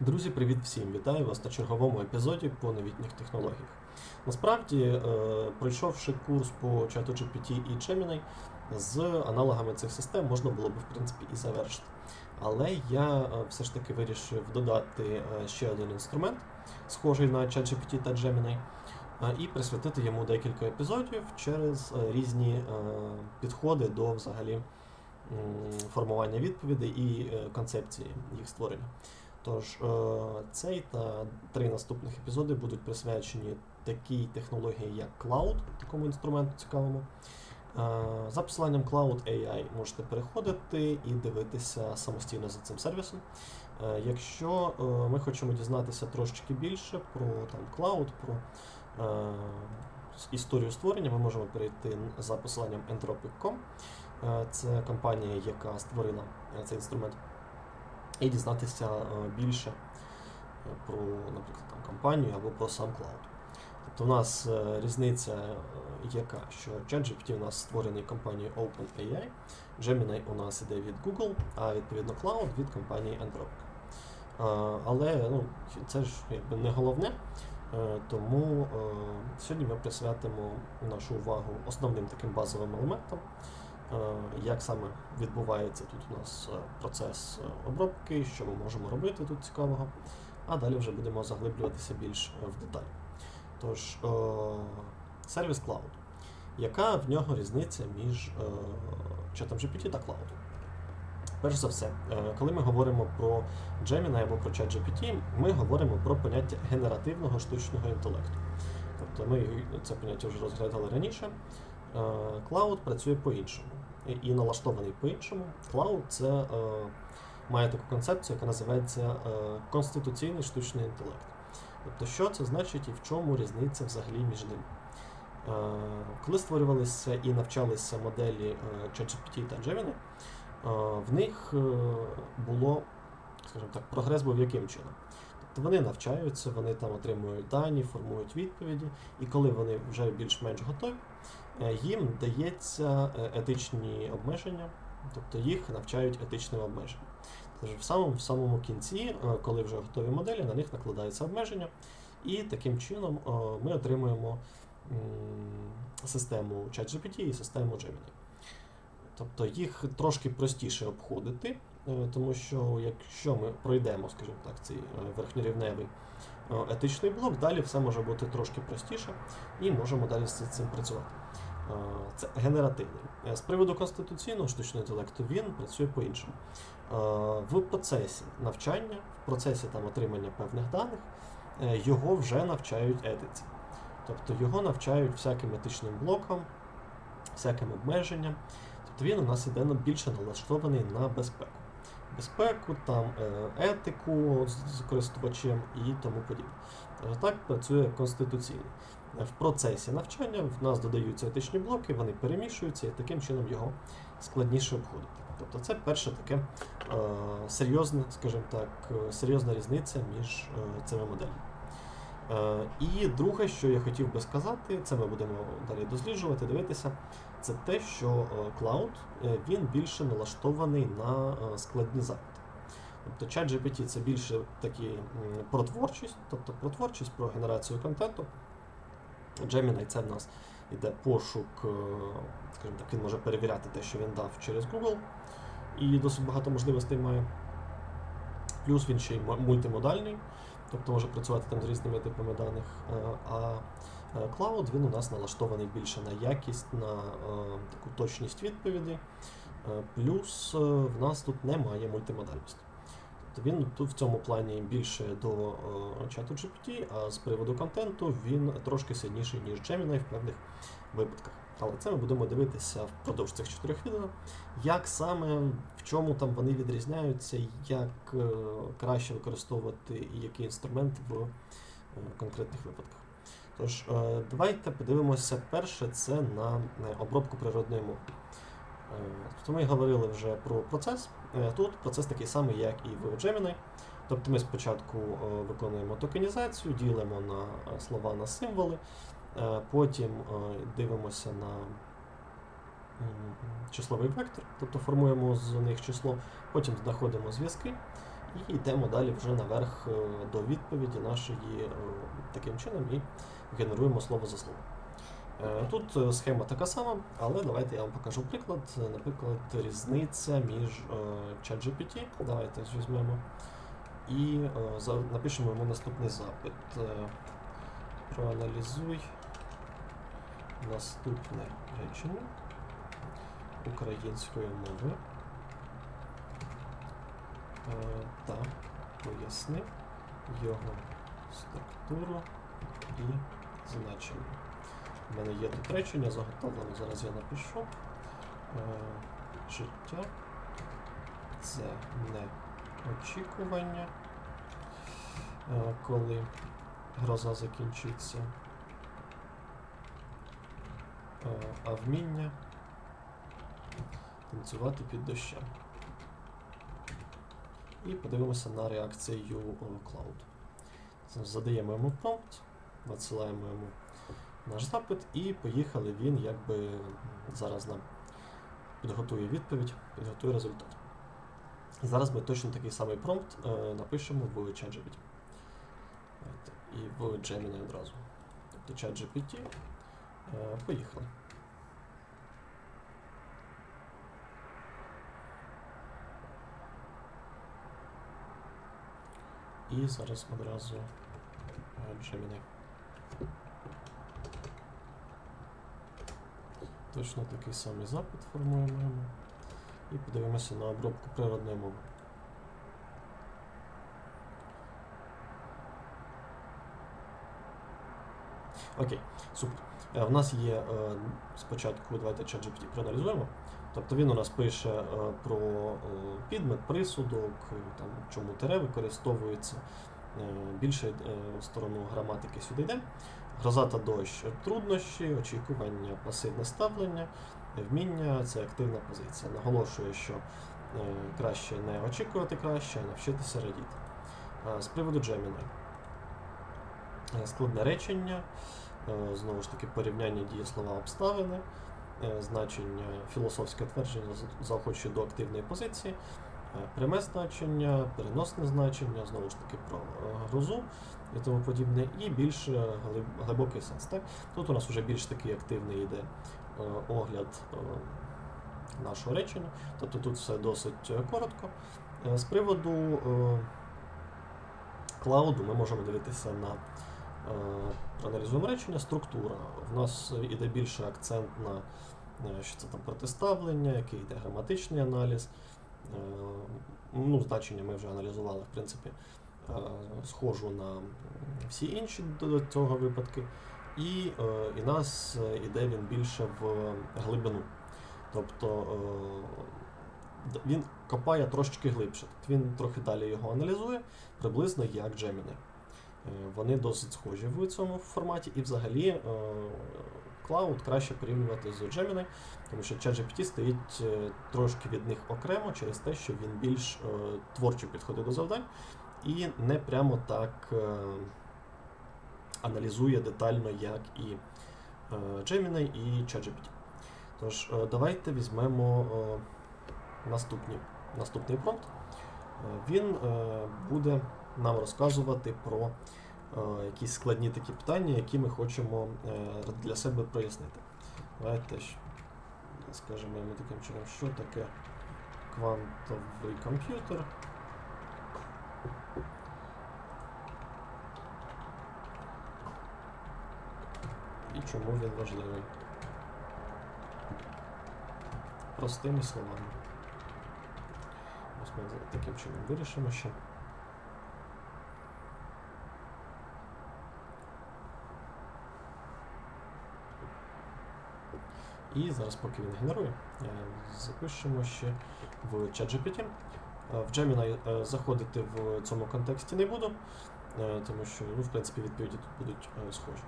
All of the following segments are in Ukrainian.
Друзі, привіт всім! Вітаю вас на черговому епізоді по новітніх технологіях. Насправді, е, пройшовши курс по чату GPT і Gemini, з аналогами цих систем можна було б в принципі і завершити. Але я е, все ж таки вирішив додати е, ще один інструмент, схожий на ChatGPT та Gemini, і присвятити йому декілька епізодів через різні підходи до взагалі формування відповідей і концепції їх створення. Тож е, цей та три наступних епізоди будуть присвячені такій технології, як Cloud, такому інструменту цікавому. Е, За посиланням Cloud AI можете переходити і дивитися самостійно за цим сервісом. Е, Якщо ми хочемо дізнатися трошечки більше про там, Cloud, про історію створення, ми можемо перейти за посиланням entropic.com. Це компанія, яка створила цей інструмент і дізнатися е, більше е, про, наприклад, там, компанію або про сам клауд. Тобто у нас е, різниця яка, що ChatGPT у нас створений компанією OpenAI, Gemini у нас іде від Google, а відповідно Cloud від компанії Anthropic. Але ну, це ж якби не головне. Тому сьогодні ми присвятимо нашу увагу основним таким базовим елементам, як саме відбувається тут у нас е, процес е, обробки, що ми можемо робити тут цікавого, а далі вже будемо заглиблюватися більш е, в деталі. Тож, е, сервіс Cloud. Яка в нього різниця між е, чатом GPT та Cloud? Перш за все, е, коли ми говоримо про Gemini або про ChatGPT, ми говоримо про поняття генеративного штучного інтелекту. Тобто ми це поняття вже розглядали раніше. Е, Cloud працює по-іншому і- налаштований по-іншому. Cloud це е, має таку концепцію, яка називається е, конституційний штучний інтелект. Тобто, що це значить і в чому різниця взагалі між ними? Е, Коли створювалися і навчалися моделі е, ChatGPT та Gemini, е, в них е, було, скажімо так, прогрес був яким чином? Тобто вони навчаються, вони там отримують дані, формують відповіді, і коли вони вже більш-менш готові, е, їм дається е, етичні обмеження, тобто їх навчають етичним обмеженням. Тож в самому, в самому кінці, е, коли вже готові моделі, на них накладаються обмеження, і таким чином е, ми отримуємо систему ChatGPT і систему Gemini. Тобто їх трошки простіше обходити, е, тому що якщо ми пройдемо, скажімо так, цей е, верхньорівневий е, етичний блок, далі все може бути трошки простіше і можемо далі з цим працювати. Е, Це генеративний. Е, З приводу конституційного штучного інтелекту він працює по-іншому. Е, В процесі навчання, в процесі там, отримання певних даних, його вже навчають етиці. Тобто його навчають всяким етичним блокам, всяким обмеженням. Тобто він у нас іде більше налаштований на безпеку. Безпеку, там, етику з користувачем і тому подібне. Так працює конституційний. Е, В процесі навчання в нас додаються етичні блоки, вони перемішуються і таким чином його складніше обходити. Тобто це перше таке е, серйозне, скажімо так, е, серйозна різниця між е, цими моделями. Е, І друге, що я хотів би сказати, це ми будемо далі досліджувати, дивитися, це те, що е, е, він більше налаштований на складні запити. Тобто ChatGPT це більше такі про творчість, тобто про творчість, про генерацію контенту. Gemini це в нас іде пошук, е, скажімо так, він може перевіряти те, що він дав через Google, і досить багато можливостей має. Плюс він ще й мультимодальний, тобто може працювати там з різними типами даних. Е, А е, Cloud він у нас налаштований більше на якість, на е, таку точність відповідей. Е, Плюс е, в нас тут немає мультимодальності. Тобто він в цьому плані більше до е, чату GPT, а з приводу контенту він трошки сильніший, ніж Gemini в певних випадках. Але це ми будемо дивитися впродовж цих чотирьох відео, як саме, в чому там вони відрізняються, як е, краще використовувати і який інструмент в е, конкретних випадках. Тож, давайте подивимося перше це на обробку природної мови. Е, Тобто ми говорили вже про процес. Е, Тут процес такий самий, як і в Gemini. Тобто ми спочатку е, виконуємо токенізацію, ділимо на слова на символи, потім дивимося на числовий вектор, тобто формуємо з них число, потім знаходимо зв'язки І йдемо далі вже наверх до відповіді нашої таким чином і генеруємо слово за слово. Е, Тут е, схема така сама, але давайте я вам покажу приклад. Е, Наприклад, різниця між ChatGPT. Давайте візьмемо і напишемо йому наступний запит. Проаналізуй наступне речення українською мовою. Е, та поясни його структуру і значення. У мене є тут речення заготовлено, зараз я напишу. Е, життя це не очікування, е, коли гроза закінчиться, е, а вміння танцювати під дощем. І подивимося на реакцію Cloud. Задаємо йому промпт, надсилаємо йому наш запит, і поїхали він якби зараз нам підготує відповідь, підготує результат. І зараз ми точно такий самий промпт е, напишемо в ChatGPT. І в Gemini одразу. Тобто ChatGPT. Е, поїхали. І зараз одразу е, Gemini. Точно такий самий запит формуємо. І подивимося на обробку природної мови. Окей, супер. Е, В нас є е, спочатку, давайте ChatGPT проаналізуємо. Тобто він у нас пише е, про підмет, присудок, там, чому тире використовується. Більше сторону граматики сюди йде. Гроза та дощ труднощі, очікування, пасивне ставлення, вміння це активна позиція. Наголошує, що е, краще не очікувати краще, а навчитися радіти. З приводу Gemini. Е, Складне речення, е, знову ж таки, порівняння дієслова обставини, значення, філософське твердження заохочує до активної позиції, пряме значення, переносне значення, знову ж таки про е, грозу і тому подібне, і більш е, глибокий сенс. Так? Тут у нас вже більш такий активний йде е, огляд е, нашого речення, тобто тут все досить е, коротко. Е, З приводу е, клауду ми можемо дивитися на е, проаналізуємо речення, структура. В нас іде більше акцент на е, що це там протиставлення, який йде граматичний аналіз. Е, Ну, значення ми вже аналізували, в принципі, е, схожу на всі інші до цього випадки. І, е, і нас іде він більше в глибину. Тобто він копає трошечки глибше. Тобто він трохи далі його аналізує, приблизно як Gemini. Вони досить схожі в цьому форматі, і взагалі Cloud краще порівнювати з Gemini, тому що ChatGPT стоїть е, трошки від них окремо через те, що він більш е, творчо підходить до завдань і не прямо так е, аналізує детально, як і Gemini і ChatGPT. Тож, давайте візьмемо наступні, наступний промпт. Він буде нам розказувати про якісь складні такі питання, які ми хочемо е, для себе прояснити. Давайте скажемо йому таким чином, що таке квантовий комп'ютер. І чому він важливий? Простими словами. Ось ми таким чином вирішимо ще. І зараз, поки він генерує, е, запишемо ще в ChatGPT. Е, В Gemini е, заходити в цьому контексті не буду, тому що, ну, в принципі, відповіді тут будуть схожі.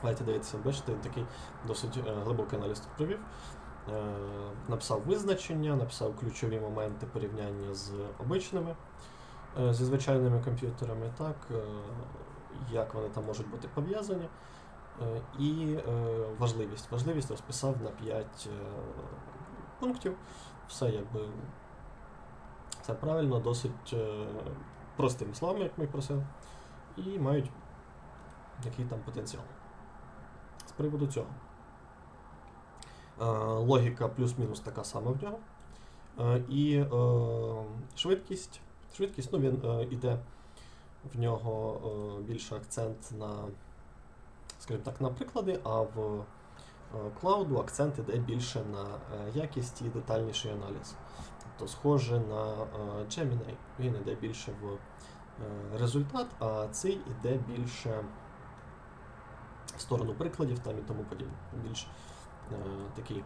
Давайте дивіться, бачите, він такий досить глибокий аналіз тут провів. Написав визначення, написав ключові моменти порівняння з обичними, зі звичайними комп'ютерами, так, як вони там можуть бути пов'язані. Е, І е, важливість. Важливість розписав на 5 пунктів. Все якби Це правильно, досить е, простими словами, як ми просили, і мають який там потенціал. З приводу цього. Е, логіка плюс-мінус така сама в нього. Е, і е, швидкість. Швидкість, ну він е, іде в нього е, більше акцент на, скажімо так, на приклади, а в е, клауду акцент іде більше на е, якість і детальніший аналіз. Тобто схоже на е, Gemini, він іде більше в результат, а цей іде більше в сторону прикладів там і тому подібне. Більш такий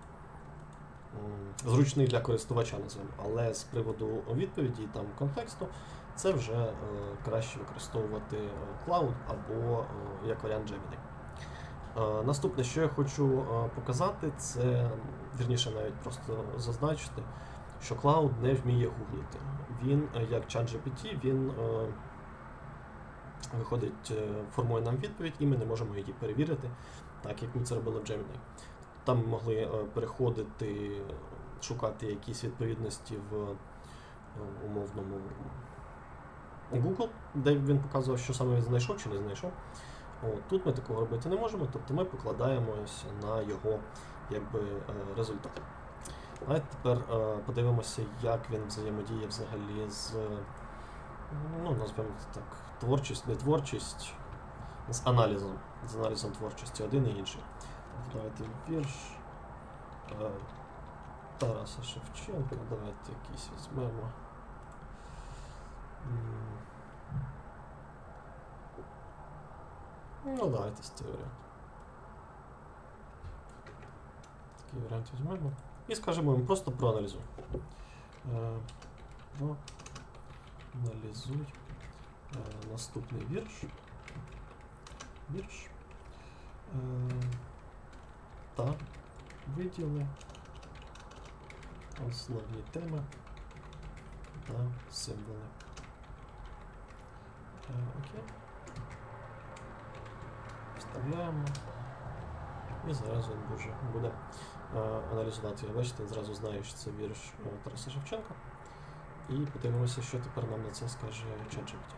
зручний для користувача називаємо. Але з приводу відповіді там контексту, це вже е, краще використовувати Cloud або е, як варіант Gemini. Е, Наступне, що я хочу е, показати, це вірніше навіть просто зазначити, що Cloud не вміє гуглити. Він, е, як ChatGPT, він виходить, формує нам відповідь, і ми не можемо її перевірити, так як ми це робили в Gemini. Там ми могли переходити, шукати якісь відповідності в умовному Google, де він показував, що саме він знайшов чи не знайшов. От, тут ми такого робити не можемо, тобто ми покладаємося на його якби, е, результат. Давайте тепер е, подивимося, як він взаємодіє взагалі з, ну, назвемо так, творчість, не творчість, з аналізом, з аналізом творчості один і інший. Давайте вірш е, Тараса Шевченка, давайте якийсь візьмемо. Ну, давайте з цей варіант. Такий варіант візьмемо. І скажемо їм просто проаналізуй. Е, проаналізуй е, наступний вірш. Вірш. Е, та виділи основні теми та символи. Е, окей. Вставляємо. І зараз він буде, буде е, аналізувати. Бачите, він зразу знає, що це вірш е, Тараса Шевченка. І подивимося, що тепер нам на це скаже ChatGPT.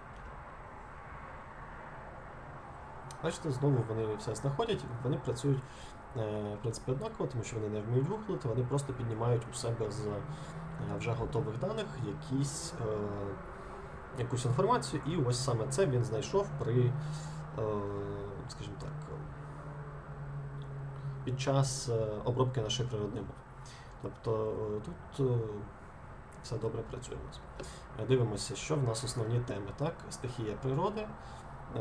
Бачите, знову вони все знаходять, вони працюють е, в принципі однаково, тому що вони не вміють гуглити, вони просто піднімають у себе з вже готових даних якісь, е, якусь інформацію, і ось саме це він знайшов при, е, скажімо так, під час е, обробки нашої природної мови. Тобто е, тут е, все добре працює у нас. Дивимося, що в нас основні теми, так? Стихія природи,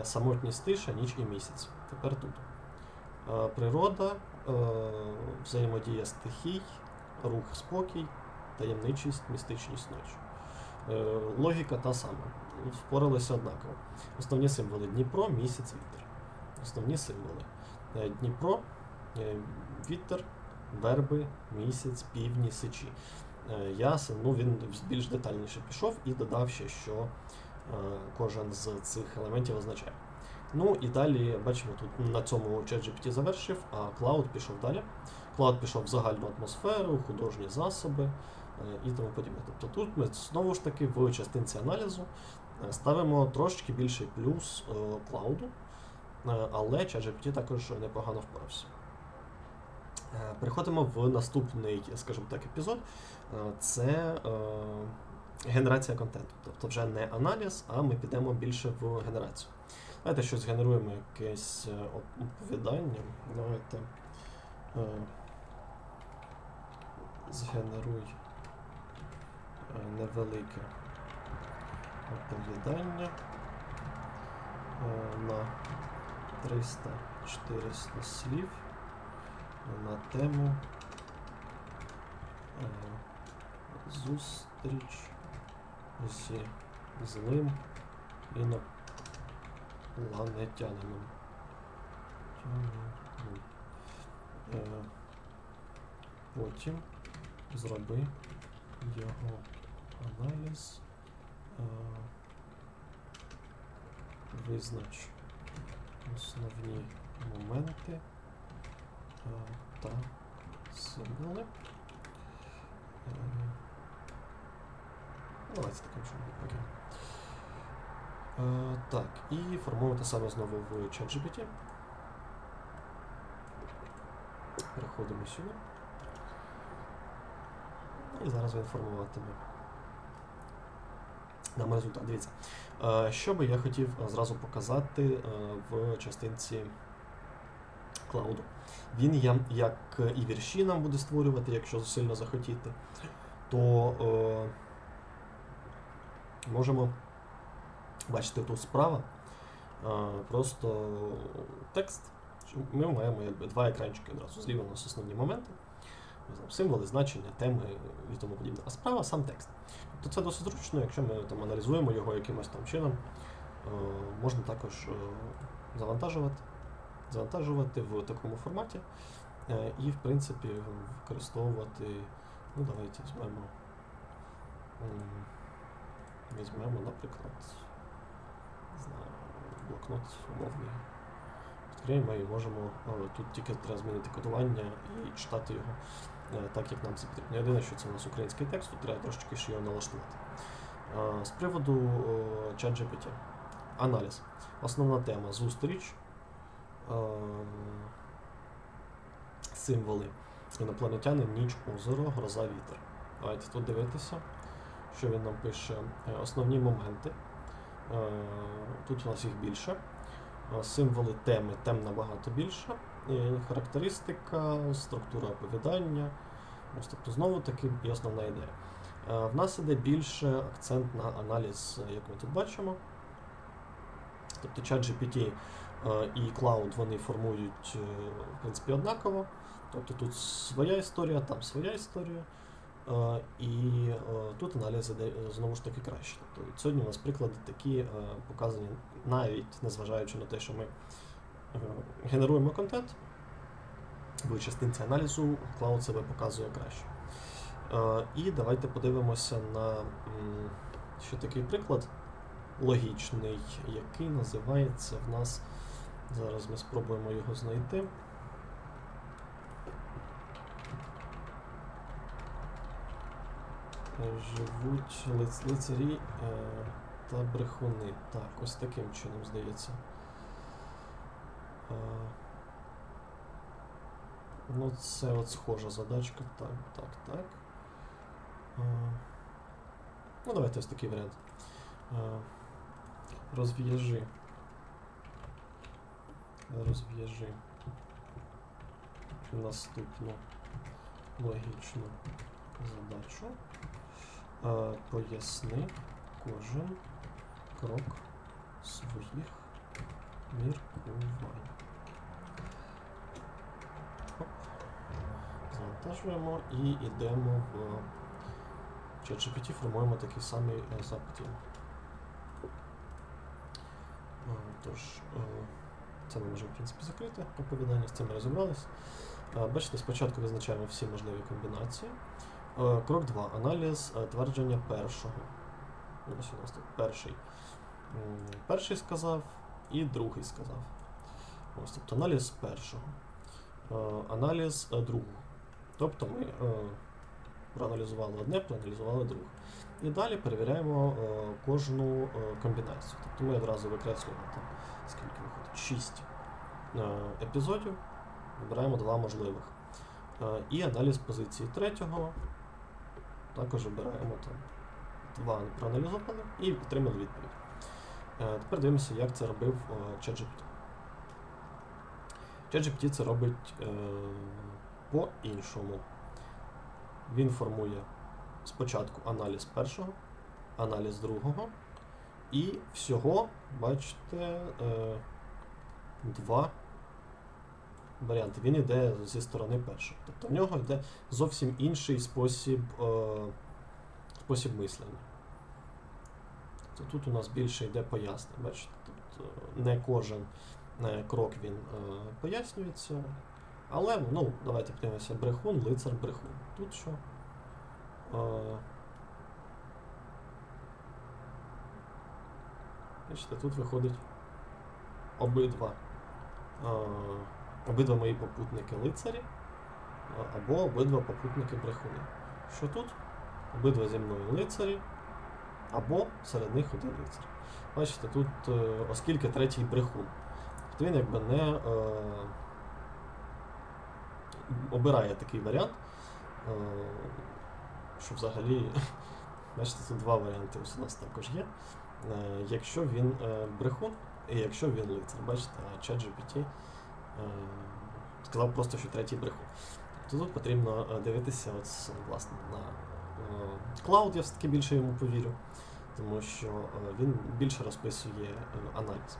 самотність тиша, ніч і місяць. Тепер тут. Природа, взаємодія стихій, рух, спокій, таємничість, містичність ночі. Логіка та сама. Впоралися однаково. Основні символи Дніпро, місяць, вітер. Основні символи. Е, Дніпро, е, вітер, верби, місяць, півні, сичі. Е, Ясен, ну він більш детальніше пішов і додав ще, що кожен з цих елементів означає. Ну і далі бачимо, тут на цьому ChatGPT завершив, а Cloud пішов далі. Cloud пішов в загальну атмосферу, художні засоби і тому подібне. Тобто тут ми знову ж таки в частинці аналізу ставимо трошки більший плюс е, але ChatGPT також непогано впорався. Е, Переходимо в наступний, скажімо так, епізод. Е, Це е, генерація контенту. Тобто вже не аналіз, а ми підемо більше в генерацію. Давайте щось генеруємо якесь е, оповідання. Давайте е, згенеруй е, невелике оповідання е, на 300-400 слів на тему е, зустріч зі злим інопланетянином. Тянином. Е, Потім зроби його аналіз. Е, Визнач основні моменти е, та символи. Е, Давайте таким чином. Окей. Е, так, і формуємо те саме знову в ChatGPT. Переходимо сюди. І зараз він формуватиме нам результат. Дивіться. Е, що би я хотів е, зразу показати е, в частинці клауду. Він є як і вірші нам буде створювати, якщо сильно захотіти, то е, можемо бачити тут справа е, просто текст. Ми маємо якби два екранчики одразу. Зліва у нас основні моменти, символи, значення, теми і тому подібне. А справа сам текст. Тобто це досить зручно, якщо ми там аналізуємо його якимось там чином, е, можна також е, завантажувати, завантажувати в такому форматі е, і, в принципі, використовувати. Ну, давайте візьмемо. Візьмемо, наприклад, знаю, блокнот умовний. Відкриємо і можемо. Тут тільки треба змінити кодування і читати його так, як нам це потрібно. Єдине, що це у нас український текст, тут треба трошечки ще його налаштувати. Е, З приводу о, ChatGPT. Аналіз. Основна тема зустріч. Е, Символи. Інопланетяни, ніч, озеро, гроза, вітер. Давайте тут дивитися, що він нам пише. Е, Основні моменти. Е, Тут у нас їх більше. Е, Символи теми, тем набагато більше. Характеристика, структура оповідання. Ось тобто знову таки і основна ідея. Е, В нас іде більше акцент на аналіз, як ми тут бачимо. Тобто ChatGPT е, і Cloud вони формують е, в принципі однаково. Тобто тут своя історія, там своя історія. І тут аналіз іде знову ж таки краще. Тобто сьогодні у нас приклади такі показані, навіть незважаючи на те, що ми генеруємо контент, в частинці аналізу Cloud себе показує краще. Е, І давайте подивимося на ще такий приклад логічний, який називається в нас. Зараз ми спробуємо його знайти. Е, Живуть лицарі е, та брехуни. Так, ось таким чином здається. Е, Ну, це от схожа задачка. Так, так, так. Е, Ну, давайте ось такий варіант. Е, Розв'яжи. Розв'яжи наступну логічну задачу. Поясни кожен крок своїх міркувань. Завантажуємо і йдемо в ChatGPT, формуємо такий самий е, запит. Е, Тож, е, це ми можемо в принципі закрити оповідання, з цим ми розібрались. Е, Бачите, спочатку визначаємо всі можливі комбінації. Е, Крок 2. Аналіз е, твердження першого. Ну, Ось у нас тут перший. Перший сказав і другий сказав. Ось, тобто аналіз першого. Е, Аналіз е, другого. Тобто ми е, проаналізували одне, проаналізували друге. І далі перевіряємо е, кожну е, комбінацію. Тобто ми одразу викреслюємо там, скільки виходить? 6 епізодів, вибираємо два можливих. І аналіз позиції третього. Також вибираємо там два проаналізували і отримали відповідь. Тепер дивимося, як це робив ChatGPT. ChatGPT це робить по-іншому. Він формує спочатку аналіз першого, аналіз другого, і всього, бачите, е, два варіанти. Він йде зі сторони першого. Тобто в нього йде зовсім інший спосіб, е, спосіб мислення. Тобто тут у нас більше йде пояснення. Бачите, тут е, не кожен е, крок він пояснюється. Але, ну, давайте подивимося, брехун, лицар, брехун. Тут що? Е, Бачите, тут виходить обидва. Е, обидва мої попутники лицарі, або обидва попутники брехуни. Що тут? Обидва зі мною лицарі, або серед них один лицар. Бачите, тут, е, оскільки третій брехун, він якби не е, обирає такий варіант, е, що взагалі, бачите, тут два варіанти у нас також є. Е, якщо він е, брехун, і якщо він лицар, бачите, а ChatGPT е, сказав просто, що третій брехун. То тут потрібно дивитися от, власне, на клауд, я все-таки більше йому повірю, тому що він більше розписує аналіз.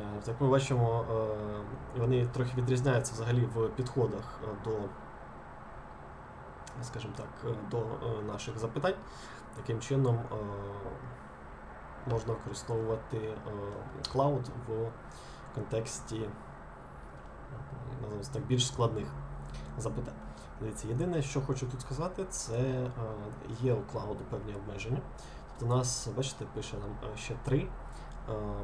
Е, Так ми бачимо, е, вони трохи відрізняються взагалі в підходах е, до, скажімо так, е, до е, наших запитань, яким чином е, можна використовувати е, клауд в контексті е, так, більш складних запитань. Дивіться, єдине, що хочу тут сказати, це е, є у клауду певні обмеження. Тобто у нас, бачите, пише нам е, ще три е,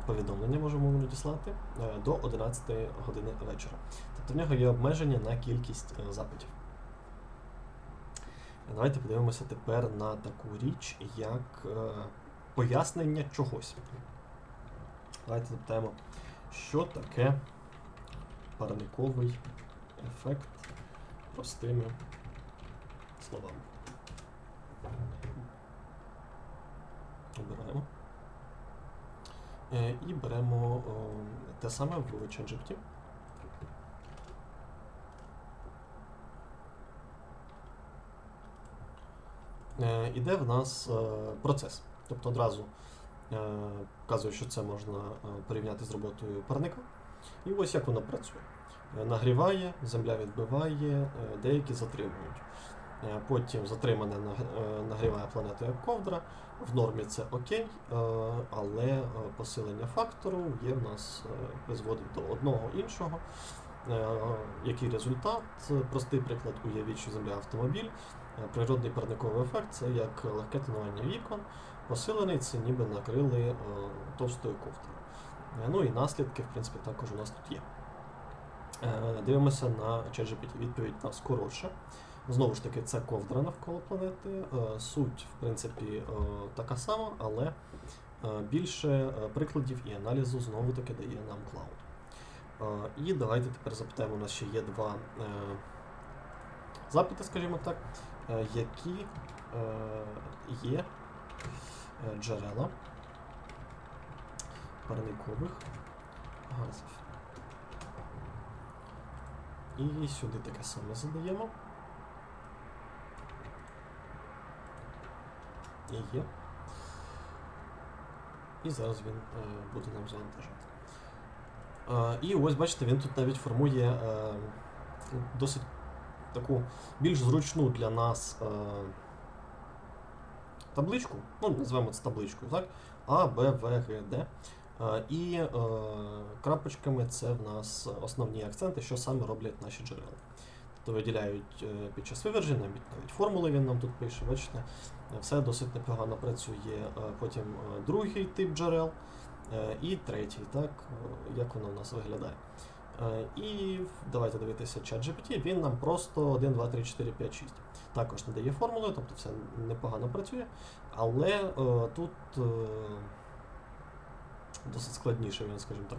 повідомлення можемо надіслати е, до 11 години вечора. Тобто в нього є обмеження на кількість е, запитів. Давайте подивимося тепер на таку річ, як е, пояснення чогось. Давайте запитаємо, що таке парниковий ефект простими словами. Обираємо. Е, І беремо о, те саме в ChatGPT. Е, Іде в нас е, процес. Тобто одразу е, вказує, що це можна е, порівняти з роботою парника. І ось як воно працює. Е, Нагріває, земля відбиває, е, деякі затримують. Е, Потім затримане е, нагріває планету як ковдра. В нормі це окей, е, але посилення фактору є в нас призводить до одного іншого. Який результат? Простий приклад, уявіть, що земля автомобіль. Природний парниковий ефект це як легке тонування вікон. Посилений це ніби накрили товстою ковдрою. Ну і наслідки, в принципі, також у нас тут є. Дивимося на ChatGPT. Відповідь нас коротша. Знову ж таки, це ковдра навколо планети. Е, Суть, в принципі, е, така сама, але е, більше прикладів і аналізу знову таки дає нам клауд. І давайте тепер запитаємо, у нас ще є два запити, скажімо так, які є джерела парникових газів. І сюди таке саме задаємо. Є. І зараз він е, буде нам завантажувати. Е, і ось бачите, він тут навіть формує е, досить таку більш зручну для нас е, табличку. Ну, називаємо це табличкою, так? А, Б, В, Г, Д. І е, крапочками це в нас основні акценти, що саме роблять наші джерела. Тобто виділяють під час виверження, навіть формули він нам тут пише, бачите, все досить непогано працює. Е, Потім е, другий тип джерел е, і третій, так, е, як воно у нас виглядає. Е, І давайте дивитися чат GPT, він нам просто 1, 2, 3, 4, 5, 6. Також надає формули, тобто все непогано працює, але е, тут е, досить складніше, він, скажімо так,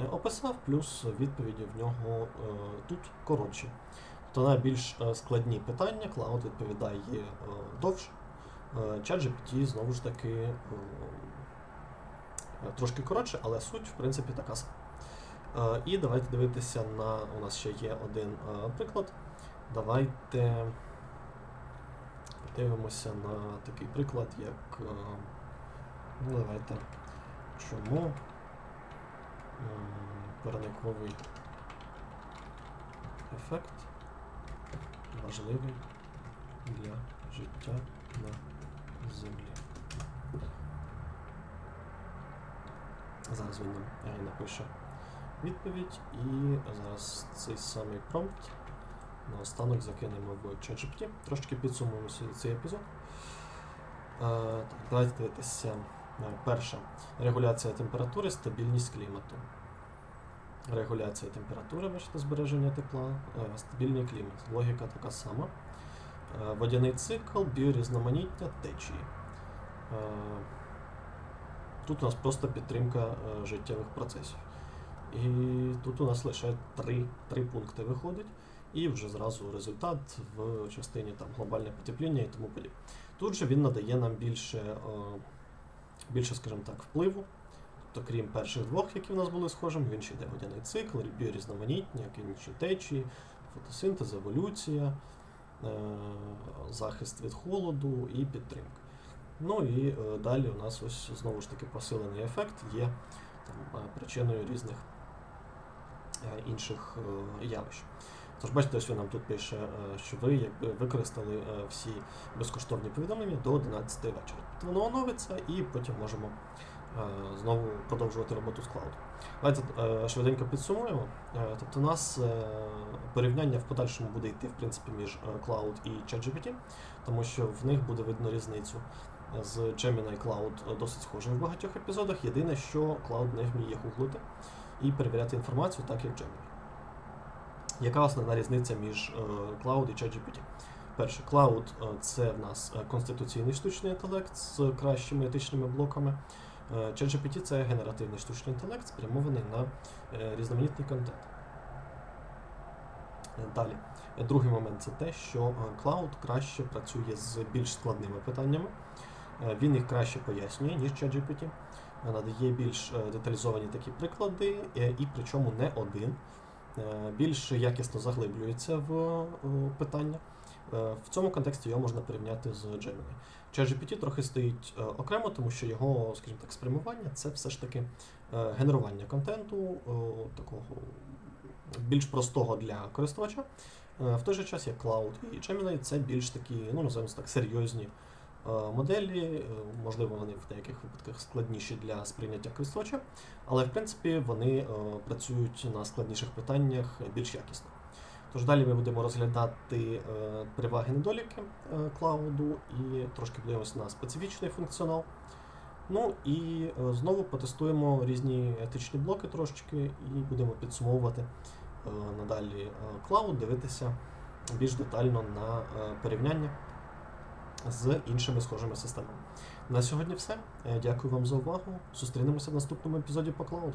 е, описав, плюс відповіді в нього е, тут коротші. То на більш е, складні питання Cloud відповідає е, довше. Е, ChatGPT знову ж таки е, трошки коротше, але суть, в принципі, така сама. Е, І давайте дивитися на. У нас ще є один приклад. Давайте подивимося на такий приклад, як. Ну, давайте. Чому парниковий ефект важливий для життя на Землі? Зараз він нам е, напише відповідь, і зараз цей самий промпт наостанок закинемо в ChatGPT. Трошки підсумуємо цей епізод. Е, так, давайте дивитися. Е, Перша регуляція температури, стабільність клімату. Регуляція температури, бачите, збереження тепла, стабільний клімат. Логіка така сама. Е, Водяний цикл, біорізноманіття, течії. Тут у нас просто підтримка е, життєвих процесів. І тут у нас лише три, три пункти виходить, і вже зразу результат в частині там, глобальне потепління і тому подібне. Тут же він надає нам більше, е, більше, скажімо так, впливу. Тобто, крім перших двох, які в нас були схожими, він ще йде водяний цикл, біорізноманітні, океанічні течії, фотосинтез, еволюція, е, захист від холоду і підтримка. Ну і е, далі у нас ось знову ж таки посилений ефект є там, е, причиною різних е, інших е, явищ. Тож бачите, він нам тут пише, е, що ви якби використали е, всі безкоштовні повідомлення до 11 вечора. Тобто воно оновиться і потім можемо е, знову продовжувати роботу з клаудом. Давайте е, швиденько підсумуємо. Е, Тобто, у нас е, порівняння в подальшому буде йти в принципі між е, Cloud і ChatGPT, тому що в них буде видно різницю. З Gemini Cloud досить схожий в багатьох епізодах. Єдине, що Cloud не вміє гуглити і перевіряти інформацію так, як Gemini. Яка основна різниця між е, Cloud і ChatGPT? Перше, Cloud е, це в нас е, конституційний штучний інтелект з кращими етичними блоками. Е, ChatGPT це генеративний штучний інтелект, спрямований на е, різноманітний контент. Е, Далі, другий момент це те, що Cloud краще працює з більш складними питаннями. Він їх краще пояснює, ніж ChatGPT. Надає більш деталізовані такі приклади, і причому не один. Більш якісно заглиблюється в питання. Е, В цьому контексті його можна порівняти з Gemini. ChatGPT трохи стоїть е, окремо, тому що його, скажімо так, спрямування це все ж таки е, генерування контенту, такого більш простого для користувача. В той же час, як Cloud і Gemini, це більш такі, ну називаємо так, серйозні моделі. Можливо, вони в деяких випадках складніші для сприйняття користувача, але в принципі вони працюють на складніших питаннях більш якісно. Тож далі ми будемо розглядати е, переваги недоліки е, клауду і трошки подивимося на специфічний функціонал. Ну і е, знову потестуємо різні етичні блоки трошечки і будемо підсумовувати надалі клауд, дивитися більш детально на порівняння з іншими схожими системами. На сьогодні все. Дякую вам за увагу. Зустрінемося в наступному епізоді по клауду.